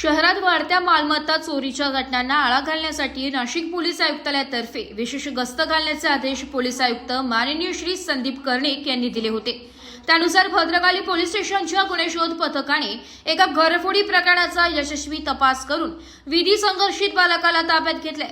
शहरात वाढत्या मालमत्ता चोरीच्या घटनांना आळा घालण्यासाठी नाशिक पोलीस आयुक्तालयातर्फे विशेष गस्त घालण्याचे आदेश पोलीस आयुक्त माननीय श्री संदीप कर्णिक यांनी दिले होते. त्यानुसार भद्रकाली पोलीस स्टेशनच्या गुन्हेशोध पथकाने एका घरफोडी प्रकरणाचा यशस्वी तपास करून विधी संघर्षित बालकाला ताब्यात घेतलाय.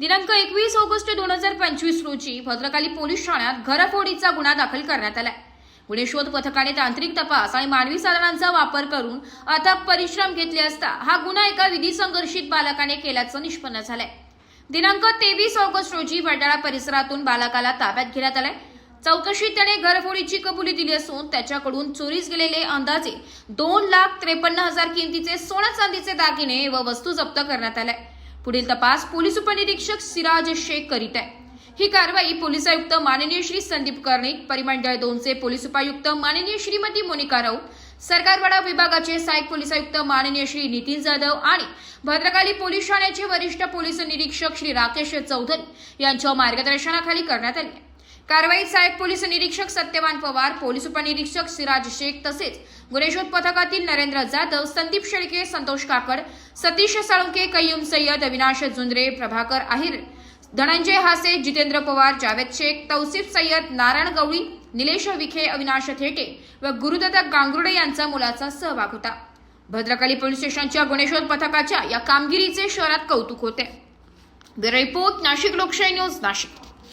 दिनांक एकवीस ऑगस्ट दोन हजार पंचवीस रोजी भद्रकाली पोलीस ठाण्यात घरफोडीचा गुन्हा दाखल करण्यात आलाय. गुन्हे शोध पथकाने तांत्रिक तपास आणि मानवी साधनांचा वापर करून अथक परिश्रम घेतले असता हा गुन्हा एका विधी संघर्षित बालकाने केल्याचं निष्पन्न झालंय. दिनांक तेवीस ऑगस्ट रोजी वडाळा परिसरातून बालकाला ताब्यात घेण्यात आलाय. चौकशीत त्याने घरफोडीची कबुली दिली असून त्याच्याकडून चोरीस गेलेले अंदाजे दोन लाख त्रेपन्न हजार किमतीचे सोनं चांदीचे दागिने व वस्तू जप्त करण्यात आल्या. पुढील तपास पोलीस उपनिरीक्षक सिराज शेख करीत आहे. ही कारवाई पोलीस आयुक्त माननीय श्री संदीप कर्णिक परिमंडळ दोनचे पोलीस उपायुक्त माननीय श्रीमती मोनिका राऊत सरकारवाडा विभागाचे सहाय्यक पोलीस आयुक्त माननीय श्री नितीन जाधव आणि भद्रकाली पोलीस ठाण्याचे वरिष्ठ पोलीस निरीक्षक श्री राकेश चौधरी यांच्या मार्गदर्शनाखाली करण्यात आली कारवाईत सहाय्यक पोलीस निरीक्षक सत्यवान पवार पोलीस उपनिरीक्षक सिराज शेख तसेच गुन्हेशोध पथकातील नरेंद्र जाधव संदीप शेळके संतोष काकड सतीश साळुंके कय्यूम सय्यद अविनाश जुंद्रे प्रभाकर आहिर धनंजय हासे जितेंद्र पवार जावेद शेख तौसिफ सय्यद नारायण गवळी निलेश विखे अविनाश थेटे व गुरुदत्त गांगुर्डे यांचा मुलाचा सहभाग होता. भद्रकाली पोलीस स्टेशनच्या गुन्हेशोध पथकाच्या या कामगिरीचे शहरात कौतुक होते. रिपोर्ट नाशिक लोकशाही न्यूज नाशिक.